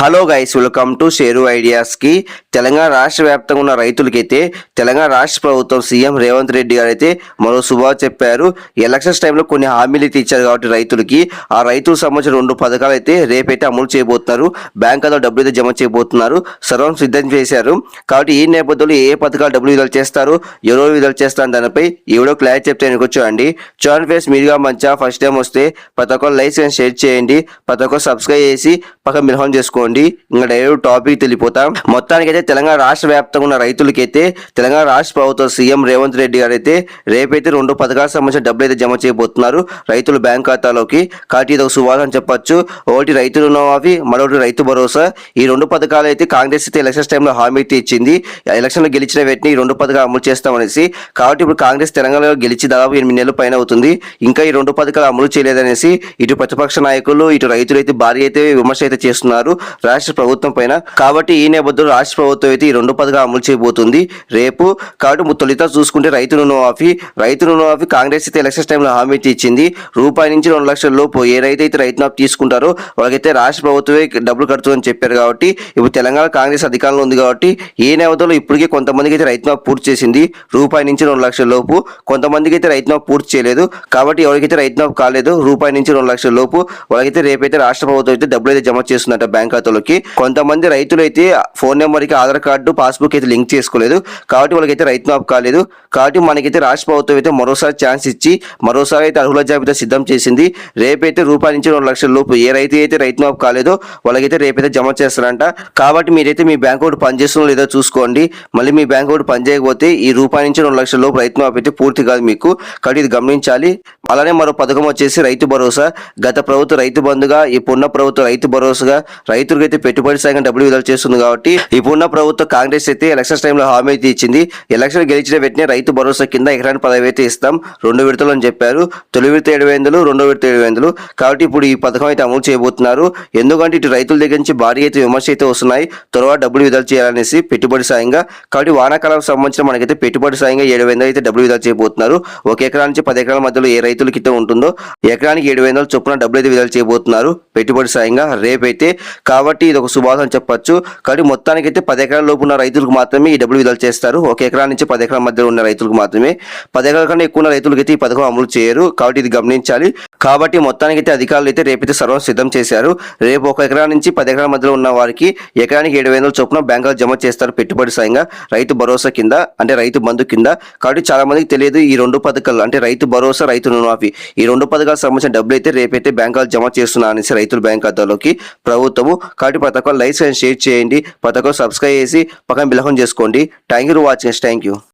Hello guys welcome to share ఐడియాస్కి Telangana రాష్ట్ర వ్యాప్తంగా ఉన్న రైతులకైతే తెలంగాణ రాష్ట్ర ప్రభుత్వం సీఎం రేవంత్ రెడ్డి గారు అయితే మరో శుభా చెప్పారు. ఎలక్షన్స్ టైంలో కొన్ని హామీలు అయితే ఇచ్చారు కాబట్టి రైతులకి. ఆ రైతులకు సంబంధించిన రెండు పథకాలు అయితే రేపైతే అమలు చేయబోతున్నారు. బ్యాంక్ ఖాతాలో డబ్బులు అయితే జమ చేయబోతున్నారు. సర్వం సిద్ధం చేశారు. కాబట్టి ఈ నేపథ్యంలో ఏ పథకాలు డబ్బులు విడుదల చేస్తారు ఎవరో విడుదల చేస్తారు దానిపై ఎవడో క్లారిటీ చెప్తే అనుకోవచ్చండి చూడండి ఫేస్ మీరుగా మంచిగా ఫస్ట్ టైం వస్తే ప్రతి ఒక్కరు లైక్స్ అండ్ షేర్ చేయండి. ప్రతి ఒక్కరు సబ్స్క్రైబ్ చేసి పక్కన మిలహం చేసుకోండి. ఇంకా డైరెక్ట్ టాపిక్ తెలిపోతాం. మొత్తానికైతే తెలంగాణ రాష్ట్ర వ్యాప్తంగా ఉన్న రైతులకైతే తెలంగాణ రాష్ట్ర ప్రభుత్వం సీఎం రేవంత్ రెడ్డి గారు అయితే రేపైతే రెండు పథకాలకు సంబంధించిన డబ్బులు అయితే జమ చేయబోతున్నారు. రైతుల బ్యాంక్ ఖాతాలోకి. కాబట్టి ఇది ఒక సువాసన అని చెప్పొచ్చు. ఒకటి రైతు రుణమాఫీ మరొకటి రైతు భరోసా. ఈ రెండు పథకాలు అయితే కాంగ్రెస్ అయితే ఎలక్షన్స్ టైంలో హామీ అయితే ఇచ్చింది. ఎలక్షన్లో గెలిచిన వెంటనే ఈ రెండు పథకాలు అమలు చేస్తామనేసి. కాబట్టి ఇప్పుడు కాంగ్రెస్ తెలంగాణలో గెలిచి దాదాపు ఎనిమిది నెలల పైన అవుతుంది. ఇంకా ఈ రెండు పథకాలు అమలు చేయలేదనేసి ఇటు ప్రతిపక్ష నాయకులు ఇటు రైతులు అయితే భారీ అయితే విమర్శ అయితే చేస్తున్నారు రాష్ట్ర ప్రభుత్వం పైన. కాబట్టి ఈ నేపథ్యంలో రాష్ట్ర ప్రభుత్వం అయితే ఈ రెండు పథకాలు అమలు చేయబోతుంది. రేపు కాబట్టి తొలిత చూసుకుంటే రైతు రుణమాఫీ రైతు రుణమాఫీ కాంగ్రెస్ అయితే ఎలక్షన్ టైంలో హామీ ఇచ్చింది. రూపాయి నుంచి రెండు లక్షల లోపు ఏ రైతు అయితే రైతు మాఫీ తీసుకుంటారో వాళ్ళకైతే రాష్ట్ర ప్రభుత్వమే డబ్బులు కడుతుందని చెప్పారు కాబట్టి ఇప్పుడు తెలంగాణ కాంగ్రెస్ అధికారంలో ఉంది కాబట్టి ఈ నేపథ్యంలో ఇప్పటికే కొంతమందికి అయితే రైతు మాఫీ పూర్తి చేసింది. రూపాయి నుంచి రెండు లక్షల లోపు కొంతమందికి అయితే రైతు మాఫీ పూర్తి చేయలేదు. కాబట్టి ఎవరికైతే రైతు మాఫీ కాలేదు రూపాయి నుంచి రెండు లక్షల లోపు వాళ్ళకైతే రేపైతే రాష్ట్ర ప్రభుత్వం అయితే డబ్బులు అయితే జమ చేస్తుందట బ్యాంక్ ఖాతాలోకి. కొంతమంది రైతులు అయితే ఫోన్ నెంబర్కి ఆధార్ కార్డు పాస్బుక్ అయితే లింక్ చేసుకోలేదు. కాబట్టి వాళ్ళకైతే రైతు మాపు కాలేదు. కాబట్టి మనకైతే రాష్ట్ర ప్రభుత్వం అయితే మరోసారి ఛాన్స్ ఇచ్చి మరోసారి అయితే అర్హుల జాబితా సిద్ధం చేసింది. రేపైతే రూపాయల నుంచి రెండు లక్షల లోపు ఏ రైతు అయితే రైతు మాపు కాలేదో వాళ్ళకైతే రేపైతే జమ చేస్తారంట. కాబట్టి మీరైతే మీ బ్యాంక్ అకౌంట్ పనిచేస్తుందో లేదో చూసుకోండి. మళ్ళీ మీ బ్యాంక్ అకౌంట్ పనిచేయకపోతే ఈ రూపాయి నుంచి రెండు లక్షల లోపు రైతు మాపు అయితే పూర్తి కాదు మీకు. కాబట్టి ఇది గమనించాలి. అలానే మరో పథకం వచ్చేసి రైతు భరోసా. గత ప్రభుత్వ రైతు బంధుగా ఇప్పుడున్న ప్రభుత్వ రైతు భరోసా భరోసాగా రైతులకు అయితే పెట్టుబడి సాయం డబ్బులు విడుదల చేస్తుంది కాబట్టి ఇప్పుడున్న ప్రభుత్వం కాంగ్రెస్ అయితే ఎలక్షన్స్ టైంలో హామీ అయితే ఇచ్చింది. ఎలక్షన్ గెలిచిన వెంటనే రైతు భరోసా కింద ఎకరానికి పదవి అయితే ఇస్తాం. రెండు విడతలు అని చెప్పారు. తొలి విడత ఏడు వందలు రెండో విడత ఏడు వందలు కాబట్టి ఇప్పుడు ఈ పథకం అయితే అమలు చేయబోతున్నారు. ఎందుకంటే ఇటు రైతుల దగ్గర నుంచి భారీ అయితే విమర్శ అయితే వస్తున్నాయి. త్వరగా డబ్బులు విడుదల చేయాలనేసి పెట్టుబడి సాయంగా. కాబట్టి వానాకాలం సంబంధించిన మనకైతే పెట్టుబడి సాయంగా ఏడు వందలు అయితే డబ్బులు విడుదల చేయబోతున్నారు. ఒక ఎకరా నుంచి పది ఎకరాల మధ్యలో ఏ రైతులకి ఉంటుందో ఎకరానికి ఏడు వందల చొప్పున డబ్బులు అయితే విడుదల చేయబోతున్నారు. పెట్టుబడి సాయంగా రేపు అయితే కాబట్టి ఇది ఒక శుభాసం చెప్పొచ్చు. కాబట్టి మొత్తానికి అయితే పది ఎకరాల లోపు ఉన్న రైతులకు మాత్రమే ఈ డబ్బులు విడుదల చేస్తారు. ఒక ఎకరా నుంచి పది ఎకరాల మధ్యలో ఉన్న రైతులకు మాత్రమే. పది ఎకరాల కన్నా ఎక్కువ ఉన్న రైతులకు అయితే ఈ పథకం అమలు చేయరు. కాబట్టి ఇది గమనించాలి. కాబట్టి మొత్తానికి అయితే అధికారులు అయితే రేపైతే సర్వం సిద్ధం చేశారు. రేపు ఒక ఎకరా నుంచి పది ఎకరాల మధ్యలో ఉన్న వారికి ఎకరానికి ఏడు వేల చొప్పున బ్యాంకులో జమ చేస్తారు పెట్టుబడి సాయంగా రైతు భరోసా కింద అంటే రైతు బంధు కింద. కాబట్టి చాలా మందికి తెలియదు ఈ రెండు పథకాలు అంటే రైతు భరోసా రైతు రుణమాఫీ. ఈ రెండు పథకాలకు సంబంధించిన డబ్బులు అయితే రేపైతే బ్యాంకులు జమ చేస్తున్నా అనేసి రైతుల బ్యాంక్ ఖాతాలోకి ప్రభుత్వము కాబట్టి ప్రతి ఒక్కరు లైక్స్ అండ్ షేర్ చేయండి ప్రతి సబ్స్క్రైబ్ చేసి పక్కన బిలహం చేసుకోండి. Thank you for watching thank you